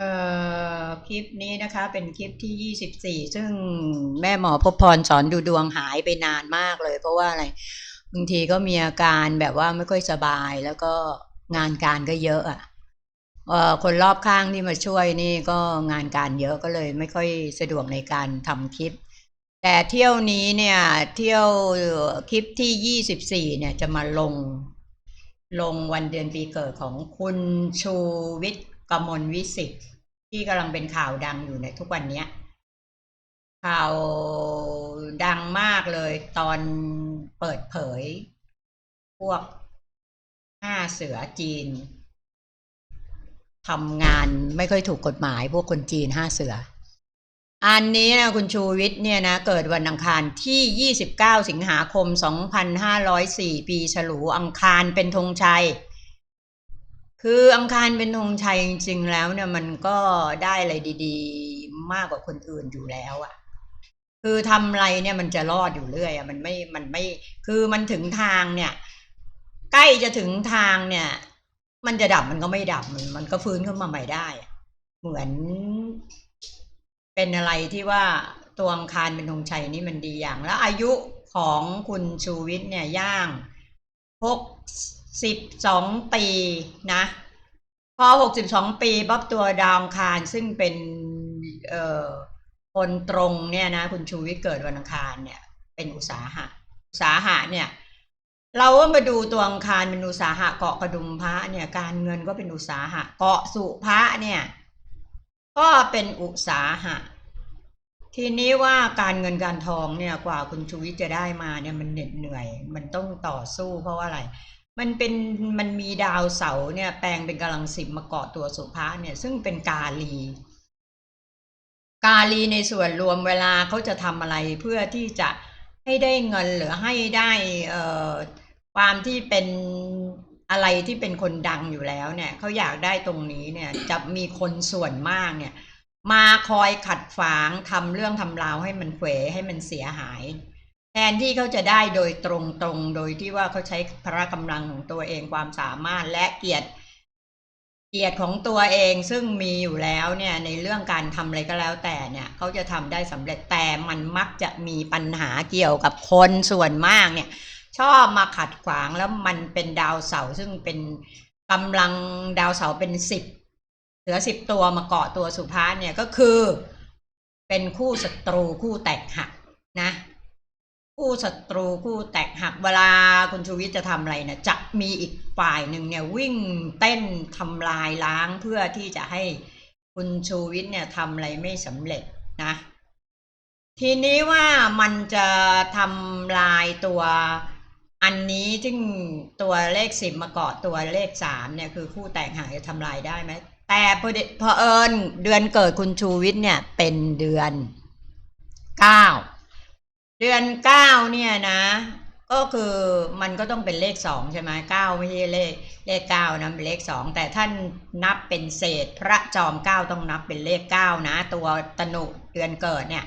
เอ่อคลิปนี้นะคะเป็นคลิปที่ยี่สิบสี่ซึ่งแม่หมอพบพรสอนดูดวงหายไปนานมากเลย เพราะว่าอะไรบางทีก็มีอาการแบบว่าไม่ค่อยสบายแล้วก็งานการก็เยอะอะคนรอบข้างที่มาช่วยนี่ก็งานการเยอะก็เลยไม่ค่อยสะดวกในการทำคลิป แต่เที่ยวนี้เนี่ยเที่ยวคลิปที่ยี่สิบสี่เนี่ยจะมาลงลงวันเดือนปีเกิดของคุณชูวิทย์กมลวิสิทธิ์ ที่กำลังเป็นข่าวดังอยู่ในทุกวันนี้ข่าวดังมากเลยตอนเปิดเผย พวกห้าเสือจีนทำงานไม่ค่อยถูกกฎหมาย พวกคนจีนห้าเสือ อันนี้นะคุณชูวิทย์เนี่ยนะเกิดวันอังคารที่ 29 สิงหาคม 2504 ปีฉลูอังคารเป็นธงชัย คืออังคารเป็นธงชัยจริงๆแล้วเนี่ยมันก็ได้อะไรดีๆ มากกว่าคนอื่นอยู่แล้วอะคือทำอะไรเนี่ยมันจะรอดอยู่เรื่อยอะมันไม่มันไม่คือมันถึงทางเนี่ย ใกล้จะถึงทางเนี่ย มันจะดับมันก็ไม่ดับมันมันก็ฟื้นขึ้นมาใหม่ได้ เหมือน เป็นอะไรที่ว่าตัวอังคารเป็นธงชัยนี่มันดีอย่าง แล้วอายุของคุณชูวิทย์เนี่ยย่างหก สิบสองปีนะ พอหกสิบสองปีปั๊บตัวดาวคารซึ่งเป็นเอ่อคนตรงเนี่ยนะคุณชูวิทย์เกิดวันอังคารเนี่ย เป็นอุตสาหะ อุตสาหะเนี่ย เราก็มาดูตัวอังคารเป็นอุตสาหะเกาะกระดุมพระเนี่ย การเงินก็เป็นอุตสาหะ เกาะสุพระเนี่ย ก็เป็นอุตสาหะทีนี้ว่าการเงินการทองเนี่ยกว่าคุณชูวิทย์จะได้มาเนี่ยมันเหน็ดเหนื่อย มันต้องต่อสู้เพราะว่าอะไร มันเป็นมันมีดาวเสาร์เนี่ยแปลงเป็นกำลังสิบมาเกาะตัวสุภาเนี่ย ซึ่งเป็นกาลี กาลีในส่วนรวมเวลาเขาจะทำอะไรเพื่อที่จะให้ได้เงินหรือให้ได้เอ่อความที่เป็นอะไรที่เป็นคนดังอยู่แล้วเนี่ยเขาอยากได้ตรงนี้เนี่ยจะมีคนส่วนมากเนี่ย มาคอยขัดฝางทำเรื่องทำราวให้มันเขวให้มันเสียหาย แทนที่เขาจะได้โดยตรงๆ โดยที่ว่าเขาใช้พละกำลังของตัวเองความสามารถและเกียรติเกียรติของตัวเองซึ่งมีอยู่แล้วเนี่ยในเรื่องการทำอะไรก็แล้วแต่เนี่ยเขาจะทำได้สำเร็จแต่มันมักจะมีปัญหาเกี่ยวกับคนส่วนมากเนี่ย ชอบมาขัดขวางแล้วมันเป็นดาวเสาร์ซึ่งเป็นกำลังดาวเสาร์เป็นสิบเหลือสิบตัวมาเกาะตัวสุภาษเนี่ยก็คือ เป็นคู่ศัตรูคู่แตกหักนะ คู่ศัตรูคู่แตกหักเวลาคุณชูวิทย์จะทำอะไรนะจะมีอีกฝ่ายหนึ่งเนี่ยวิ่งเต้นทำลายล้างเพื่อที่จะให้คุณชูวิทย์เนี่ยทำอะไรไม่สำเร็จนะ ทีนี้ว่ามันจะทำลายตัวอันนี้ซึ่งตัวเลขสิบมาเกาะตัวเลขสามเนี่ยคือคู่แตกหักจะทำลายได้ไหมแต่พอพอเอิญเดือนเกิดคุณชูวิทย์เนี่ยเป็นเดือนเก้า เดือนเก้าเนี่ยนะ ก็คือมันก็ต้องเป็นเลขสองใช่ไหมเก้าไม่ใช่เลขเลขเก้านะเป็นเลขสองแต่ท่านนับเป็นเศษ พระจอมเก้าต้องนับเป็นเลขเก้านะ ตัวตนุเดือนเกิดเนี่ย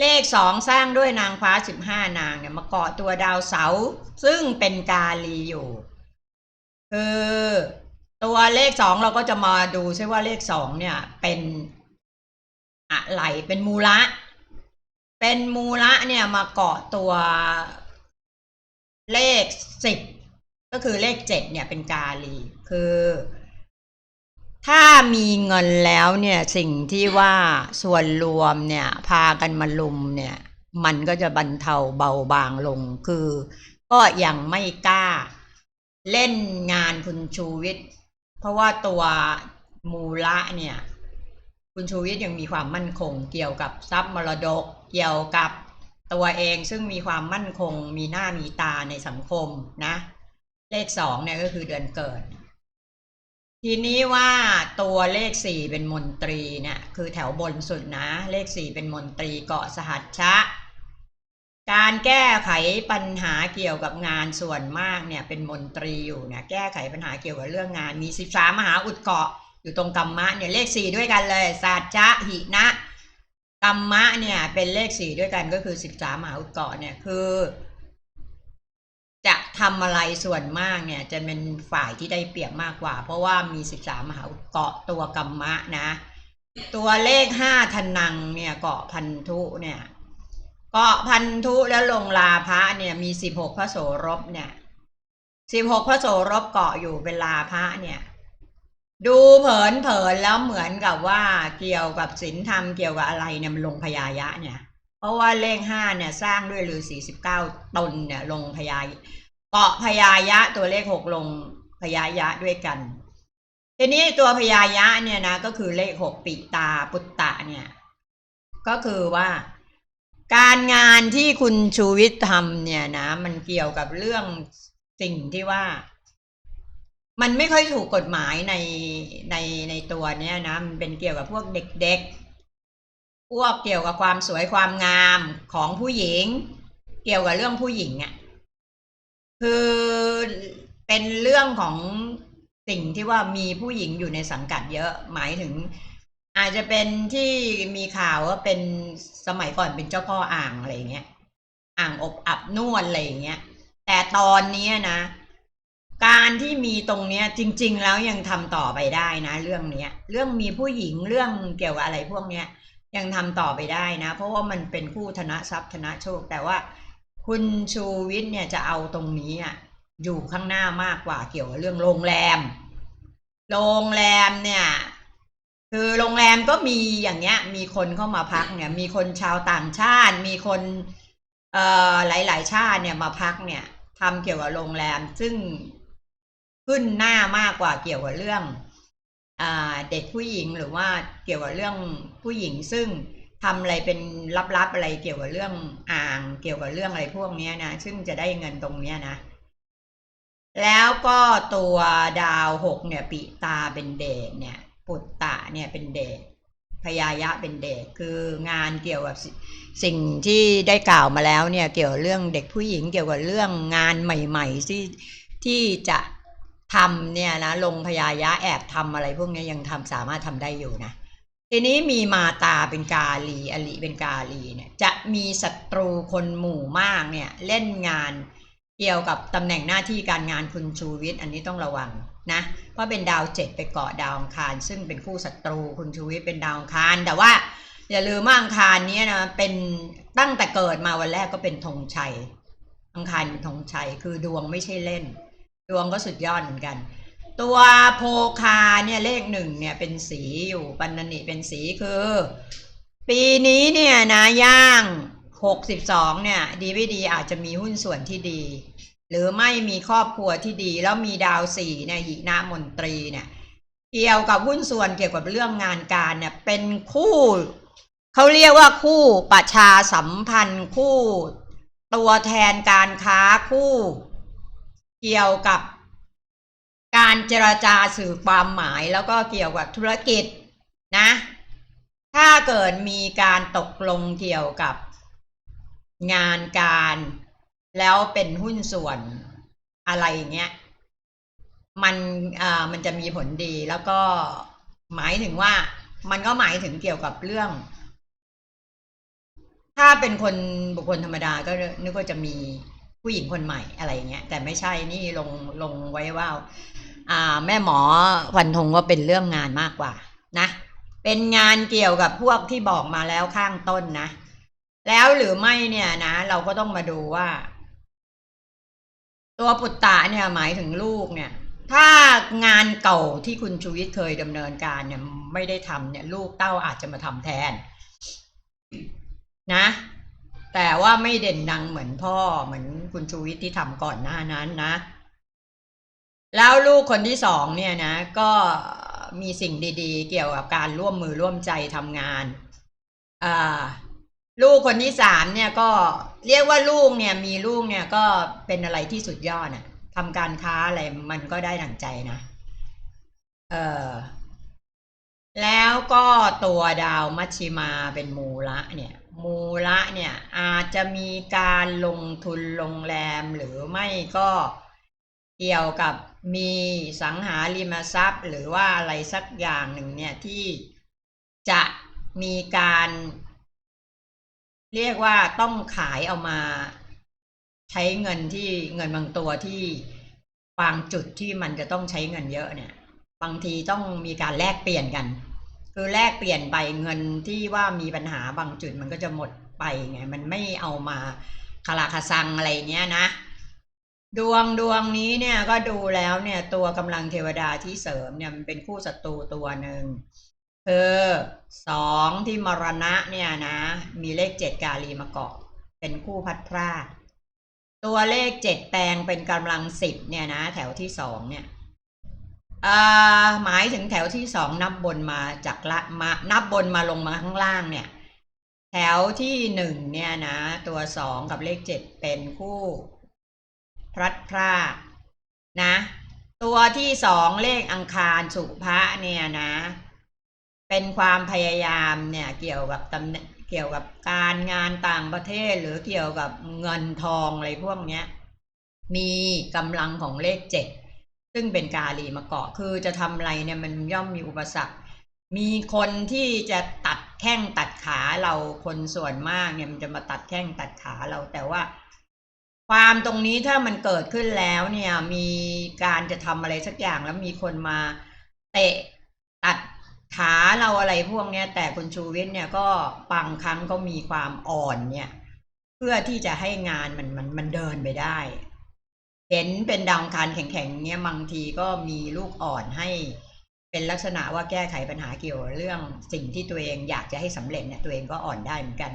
เลขสองสร้างด้วยนางฟ้าสิบห้านางเนี่ยมาเกาะตัวดาวเสาซึ่งเป็นกาลีอยู่คือตัวเลขสองเราก็จะมาดูใช่ว่าเลขสองเนี่ยเป็นอะไรเป็นมูละ เป็นมูละเนี่ยมาเกาะตัวเลขสิบก็คือเลขเจ็ดเนี่ยเป็นกาลีคือ ถ้ามีเงินแล้วเนี่ยสิ่งที่ว่าส่วนรวมเนี่ย พากันมาลุมเนี่ย มันก็จะบรรเทาเบาบางลงคือ ก็ยังไม่กล้า เล่นงานคุณชูวิทย์เพราะว่าตัวมูละเนี่ย คุณชูวิทย์ยังมีความมั่นคง เกี่ยวกับทรัพย์มรดก เกี่ยวกับตัวเองซึ่งมีความมั่นคงมีหน้ามีตาในสังคมนะ เลขสองเนี่ยก็คือเดือนเกิด ทีนี้ว่าตัวเลขสี่เป็นมนตรีเนี่ยคือแถวบนสุดนะ เลขสี่เป็นมนตรีเกาะสหัชชะ การแก้ไขปัญหาเกี่ยวกับงานส่วนมากเนี่ยเป็นมนตรีอยู่เนี่ยแก้ไขปัญหาเกี่ยวกับเรื่องงานมีสิบสามมหาอุดเกาะ อยู่ตรงกรรมะเนี่ยเลขสี่ด้วยกันเลยสัจจะหินะกรรมะเนี่ยเป็นเลขสี่ด้วยกันก็คือสิบสามมหาอุดเกาะเนี่ยคือ จะทำอะไรส่วนมากเนี่ยจะเป็นฝ่ายที่ได้เปรียบมากกว่า เพราะว่ามีสิบสามมหาอุดเกาะตัวกรรมะนะ ตัวเลขห้าธนังเนี่ยเกาะพันธุเนี่ยเกาะพันธุแล้วลงลาพระเนี่ยมีสิบหกพระโสรบเนี่ยสิบหกพระโสรบเกาะอยู่เป็นลาพระเนี่ย ดูเผินเผินๆแล้วเหมือนกับว่าเกี่ยวกับศีลธรรมเกี่ยวกับอะไรเนี่ยมันลงพยายะเนี่ย เพราะว่าเลขห้าเนี่ยสร้างด้วยฤาษีสิบเก้าตนเนี่ยลงพยายเกาะพยายะตัวเลขหกลงพยายะด้วยกัน ทีนี้ตัวพยายะเนี่ยนะก็คือเลขหกปิตาปุตตะเนี่ย ก็คือว่าการงานที่คุณชูวิทย์ทำเนี่ยนะ มันเกี่ยวกับเรื่องสิ่งที่ว่า มันไม่ค่อยถูกกฎหมายในในในตัวเนี้ยนะมันเป็นเกี่ยวกับพวกเด็กๆพวกเกี่ยวกับความสวยความงามของผู้หญิง เกี่ยวกับเรื่องผู้หญิงอะ่ะคือเป็นเรื่องของสิ่งที่ว่ามีผู้หญิงอยู่ในสังกัดเยอะหมายถึง อาจจะเป็นที่มีข่าวว่าเป็นสมัยก่อนเป็นเจ้าพ่ออ่างอะไรเงี้ยอ่างอบอับนวดอะไรเงี้ยแต่ตอนนี้นะ การที่มีตรงเนี้ยจริง ๆ แล้วยังทำต่อไปได้นะ เรื่องเนี้ย เรื่องมีผู้หญิงเรื่องเกี่ยวกับอะไรพวกเนี้ยยังทำต่อไปได้นะ เพราะว่ามันเป็นคู่ธนทรัพย์ธนโชค แต่ว่าคุณชูวิทย์เนี่ยจะเอาตรงนี้อะอยู่ข้างหน้ามากกว่าเกี่ยวกับเรื่องโรงแรม โรงแรมเนี่ย คือโรงแรมก็มีอย่างเงี้ย มีคนเข้ามาพักเนี่ย มีคนชาวต่างชาติ มีคนเอ่อหลาย ๆ ชาติเนี่ยมาพักเนี่ยทำเกี่ยวกับโรงแรม ซึ่ง ขึ้นหน้ามากกว่าเกี่ยวกับเรื่องอเด็กผู้หญิงหรือว่าเกี่ยวกับเรื่องผู้หญิงซึ่งทำอะไรเป็นลับๆอะไรเกี่ยวกับเรื่องอ่าง เกี่ยวกับเรื่องอะไรพวกเนี้ยนะ ซึ่งจะได้เงินตรงเนี้ยนะ แล้วก็ตัวดาวหกเนี่ยปิตาเป็นเดชเนี่ยปุตตะเนี่ยเป็นเดชพยายะเป็นเดชคืองานเกี่ยวกับสิสิ่งที่ได้กล่าวมาแล้วเนี่ยเกี่ยวกับเรื่องเด็กผู้หญิงเกี่ยวกับเรื่องงานใหม่ ๆ ที่ที่จะ ทำเนี่ยนะลงพยายะแอบทำอะไรพวกนี้ยังทำสามารถทำได้อยู่นะ ทีนี้มีมาตาเป็นกาลีอลิเป็นกาลีเนี่ยจะมีศัตรูคนหมู่มากเนี่ยเล่นงานเกี่ยวกับตำแหน่งหน้าที่การงานคุณชูวิทย์อันนี้ต้องระวังนะ เพราะเป็นดาวเจ็ดไปเกาะดาวอังคาร ซึ่งเป็นคู่ศัตรูคุณชูวิทย์เป็นดาวอังคาร แต่ว่าอย่าลืมว่าอังคารนี้นะเป็นตั้งแต่เกิดมาวันแรกก็เป็นธงชัยอังคารเป็นธงชัยคือดวงไม่ใช่เล่น ดวงก็สุดยอดเหมือนกัน ตัวโพคาเนี่ยเลขหนึ่งเนี่ยเป็นสีอยู่ปันนนิเป็นสีคือ ปีนี้เนี่ยนะย่างหกสิบสองเนี่ยดีไม่ดีอาจจะมีหุ้นส่วนที่ดี หรือไม่มีครอบครัวที่ดี แล้วมีดาวสี่เนี่ยหินามนตรีเนี่ยเกี่ยวกับหุ้นส่วนเกี่ยวกับเรื่องงานการเนี่ยเป็นคู่เขาเรียกว่าคู่ประชาสัมพันธ์คู่ ตัวแทนการค้าคู่ เกี่ยวกับการเจรจาสื่อความหมายแล้วก็เกี่ยวกับธุรกิจนะ ถ้าเกิดมีการตกลงเกี่ยวกับงานการแล้วเป็นหุ้นส่วนอะไรเงี้ย มันอ่ามันจะมีผลดีแล้วก็หมายถึงว่า มันก็หมายถึงเกี่ยวกับเรื่อง ถ้าเป็นคนบุคคลธรรมดาก็นึกว่าจะมี ผู้หญิงคนใหม่อะไรเงี้ยแต่ไม่ใช่นี่ลงลงไว้ว่าอ่า แม่หมอฟันธงว่าเป็นเรื่องงานมากกว่า นะ เป็นงานเกี่ยวกับพวกที่บอกมาแล้วข้างต้นนะ แล้วหรือไม่เนี่ยนะ เราก็ต้องมาดูว่า ตัวปุตตะเนี่ยหมายถึงลูกเนี่ย ถ้างานเก่าที่คุณชูวิทย์เคยดำเนินการเนี่ย ไม่ได้ทำเนี่ย ลูกเต้าอาจจะมาทำแทน นะ แต่ว่าไม่เด่นดังเหมือนพ่อเหมือนคุณชูวิทย์ที่ทำก่อนหน้านั้นนะ แล้วลูกคนที่สองเนี่ยนะ ก็มีสิ่งดีๆ เกี่ยวกับการร่วมมือร่วมใจทำงานอ่าลูกคนที่สามเนี่ยก็เรียกว่าลูกเนี่ยมีลูกเนี่ยก็เป็นอะไรที่สุดยอดอะทำการค้าอะไรมันก็ได้ดั่งใจนะ เออแล้วก็ตัวดาวมัชชิมาเป็นมูละเนี่ย มูละเนี่ยอาจจะมีการลงทุนโรงแรมหรือไม่ก็เกี่ยวกับมีสังหาริมทรัพย์ หรือว่าอะไรสักอย่างหนึ่งเนี่ยที่จะมีการ เรียกว่าต้องขายเอามา ใช้เงินที่เงินบางตัวที่บางจุดที่มันจะต้องใช้เงินเยอะเนี่ย บางทีต้องมีการแลกเปลี่ยนกัน คือแลกเปลี่ยนไปเงินที่ว่ามีปัญหาบางจุดมันก็จะหมดไปไง มันไม่เอามาคาราคาซังอะไรเนี้ยนะ ดวงดวงนี้เนี่ยก็ดูแล้วเนี่ยตัวกำลังเทวดาที่เสริมเนี่ยมันเป็นคู่ศัตรูตัวหนึ่งคือสองที่มรณะเนี่ยนะ มีเลขเจ็ดกาลีมาเกาะเป็นคู่พัดพรากตัวเลขเจ็ดแปลงเป็นกำลังสิบเนี่ยนะ แถวที่สองเนี่ย หมายถึงแถวที่สองนับบนมาจากละมานับบนมาลงมาข้างล่างเนี่ย แถวที่หนึ่งเนี่ยนะ ตัวสองกับเลขเจ็ดเป็นคู่พลัดพรากนะ ตัวที่สองเลขอังคารสุภะเนี่ยนะ เป็นความพยายามเนี่ยเกี่ยวกับตำแหน่งเกี่ยวกับการงานต่างประเทศหรือเกี่ยวกับเงินทองอะไรพวกเนี้ย มีกำลังของเลขเจ็ด ซึ่งเป็นกาลีมาเกาะคือจะทำอะไรเนี่ยมันย่อมมีอุปสรรค มีคนที่จะตัดแข้งตัดขาเราคนส่วนมากเนี่ยมันจะมาตัดแข้งตัดขาเราแต่ว่า ความตรงนี้ถ้ามันเกิดขึ้นแล้วเนี่ยมีการจะทำอะไรสักอย่างแล้วมีคนมาเตะตัดขาเราอะไรพวกเนี้ย แต่คุณชูวิทย์เนี่ยก็บางครั้งก็มีความอ่อนเนี่ย เพื่อที่จะให้งานมันมันมันเดินไปได้ เห็นเป็นดาวอังคารแข็งๆเนี่ยบางทีก็มีลูกอ่อนให้เป็นลักษณะว่าแก้ไขปัญหาเกี่ยวเรื่องสิ่งที่ตัวเองอยากจะให้สำเร็จเนี่ยตัวเองก็อ่อนได้เหมือนกัน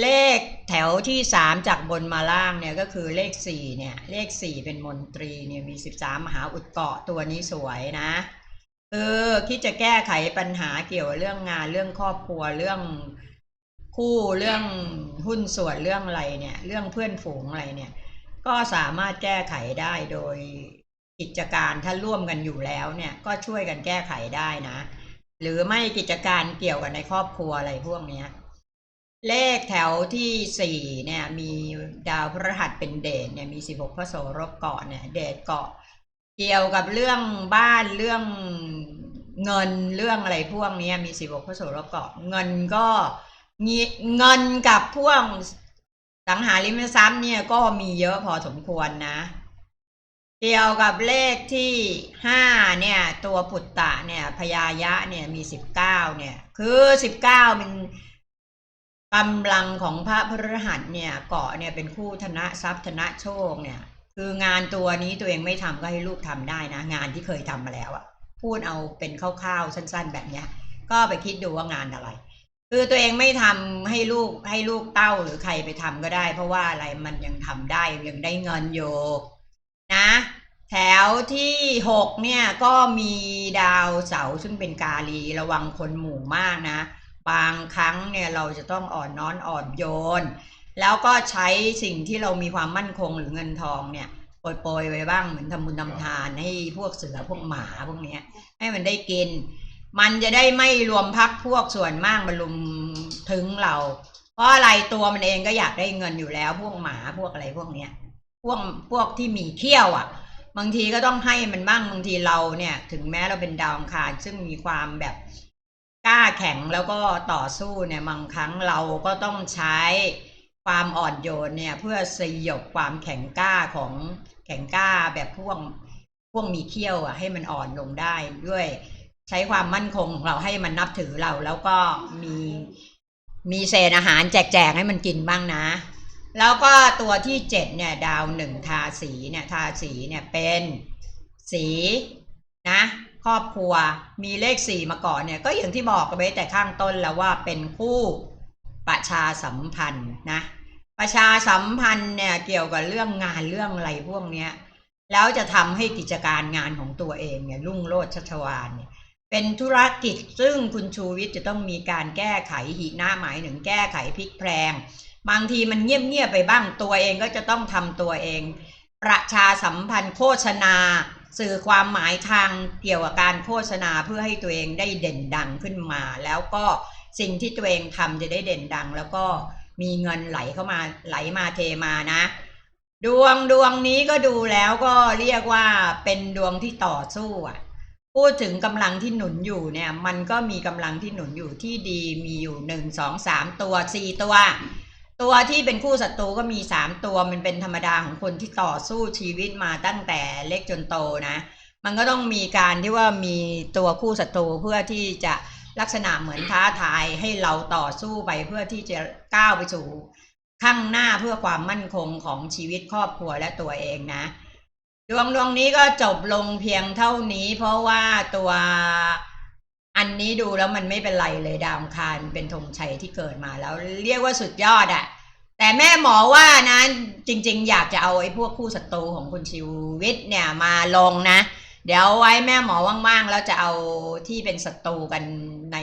เลขแถวที่สามจากบนมาล่างเนี่ยก็คือเลขสี่เนี่ยเลขสี่เป็นมนตรีเนี่ยมีสิบสามมหาอุดเกาะตัวนี้สวยนะเออคิดจะแก้ไขปัญหาเกี่ยวเรื่องงานเรื่องครอบครัวเรื่องคู่เรื่องหุ้นส่วนเรื่องอะไรเนี่ย เรื่องเพื่อนฝูงอะไรเนี่ย ก็สามารถแก้ไขได้โดยกิจการถ้าร่วมกันอยู่แล้วเนี่ยก็ช่วยกันแก้ไขได้นะ หรือไม่กิจการเกี่ยวกับในครอบครัวอะไรพวกเนี้ยเลขแถวที่สี่เนี่ยมีดาวพฤหัสเป็นเดชเนี่ยมีสิบหกพระโสรบเกาะเนี่ยเดชเกาะ เกี่ยวกับเรื่องบ้านเรื่องเงินเรื่องอะไรพวกนี้มีสิบหกพระโสรบเกาะเงินก็เงินกับพวก สังหาริมทรัพย์เนี่ยก็มีเยอะพอสมควรนะ เกี่ยวกับเลขที่ห้าเนี่ย ตัวปุตตะเนี่ยพยายะเนี่ยมีสิบเก้าเนี่ย คือสิบเก้ามันกำลังของพระพฤหัสเนี่ยเกาะเนี่ยเป็นคู่ธนะทรัพย์ธนะโชคเนี่ย คืองานตัวนี้ตัวเองไม่ทำก็ให้ลูกทำได้นะ งานที่เคยทำมาแล้วอะพูดเอาเป็นคร่าวๆสั้น ๆ แบบเนี้ย ก็ไปคิดดูว่างานอะไร คือตัวเองไม่ทำให้ลูกให้ลูกเต้าหรือใครไปทำก็ได้ เพราะว่าอะไรมันยังทำได้ยังได้เงินอยู่นะ แถวที่หกเนี่ยก็มีดาวเสาร์ซึ่งเป็นกาลีระวังคนหมู่มากนะ บางครั้งเนี่ยเราจะต้องอ่อนน้อนอ่อนโยน แล้วก็ใช้สิ่งที่เรามีความมั่นคงหรือเงินทองเนี่ยโปรยๆไว้บ้างเหมือนทำบุญทำทานให้พวกเสือพวกหมาพวกเนี้ย ให้มันได้กิน มันจะได้ไม่รวมพักพวกส่วนมากมาลุมถึงเรา เพราะอะไรตัวมันเองก็อยากได้เงินอยู่แล้ว พวกหมาพวกอะไรพวกเนี้ย พวกพวกที่มีเขี้ยวอะ บางทีก็ต้องให้มันบ้างบางทีเราเนี่ย ถึงแม้เราเป็นดาวคารซึ่งมีความแบบกล้าแข็งแล้วก็ต่อสู้เนี่ยบางครั้งเราก็ต้องใช้ความอ่อนโยนเนี่ย เพื่อสยบความแข็งกล้าของแข็งกล้าแบบพวกพวกมีเขี้ยวอะ ให้มันอ่อนลงได้ด้วย ใช้ความมั่นคงของเราให้มันนับถือเรา แล้วก็มีมีเศษอาหารแจกๆให้มันกินบ้างนะ แล้วก็ตัวที่เจ็ดเนี่ย ดาวหนึ่งทาสีเนี่ยทาสีเนี่ยเป็นสีนะครอบครัวมีเลขสี่มาก่อนเนี่ย ก็อย่างที่บอกกันไปแต่ข้างต้นแล้วว่าเป็นคู่ประชาสัมพันธ์นะ ประชาสัมพันธ์เนี่ยเกี่ยวกับเรื่องงานเรื่องอะไรพวกเนี้ยแล้วจะทำให้กิจการงานของตัวเองเนี่ยรุ่งโรจน์ชัชวานเนี่ย เป็นธุรกิจซึ่งคุณชูวิทย์จะต้องมีการแก้ไขหีหน้าหมายถึงแก้ไขพลิกแพลง บางทีมันเงียบๆไปบ้างตัวเองก็จะต้องทำตัวเอง ประชาสัมพันธ์โฆษณา สื่อความหมายทางเกี่ยวกับการโฆษณาเพื่อให้ตัวเองได้เด่นดังขึ้นมา แล้วก็สิ่งที่ตัวเองทำจะได้เด่นดัง แล้วก็มีเงินไหลเข้ามาไหลมาเทมานะ ดวงดวงนี้ก็ดูแล้วก็เรียกว่าเป็นดวงที่ต่อสู้อะ พูดถึงกำลังที่หนุนอยู่เนี่ยมันก็มีกำลังที่หนุนอยู่ที่ดีมีอยู่หนึ่งสองสามตัวสี่ตัว ตัวที่เป็นคู่ศัตรูก็มีสามตัวมันเป็นธรรมดาของคนที่ต่อสู้ชีวิตมาตั้งแต่เล็กจนโตนะ มันก็ต้องมีการที่ว่ามีตัวคู่ศัตรูเพื่อที่จะลักษณะเหมือนท้าทายให้เราต่อสู้ไปเพื่อที่จะก้าวไปสู่ข้างหน้าเพื่อความมั่นคงของชีวิตครอบครัวและตัวเองนะ ดวงดวงนี้ก็จบลงเพียงเท่านี้ เพราะว่าตัวอันนี้ดูแล้วมันไม่เป็นไรเลยดาวคารเป็นธงชัยที่เกิดมาแล้วเรียกว่าสุดยอดอะแต่แม่หมอว่านะจริง ๆ อยากจะเอาไอ้พวกคู่ศัตรูของคุณชีวิตเนี่ยมาลงนะ เดี๋ยวไว้แม่หมอว่างๆแล้วจะเอาที่เป็นศัตรูกันใน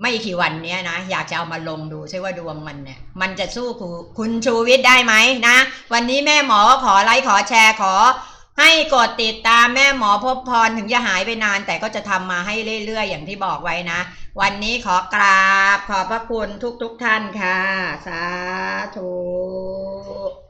ไม่กี่วันเนี้ยนะอยากจะเอามาลงดูใช่ว่าดวงมันเนี่ย มันจะสู้คุณคุณชูวิทย์ได้ไหมนะ วันนี้แม่หมอก็ขอไลค์ขอแชร์ขอ ให้กดติดตามแม่หมอพบพรถึงจะหายไปนาน แต่ก็จะทำมาให้เรื่อยๆ อย่างที่บอกไว้นะ วันนี้ขอกราบขอบพระคุณทุกๆทท่านค่ะ สาธุ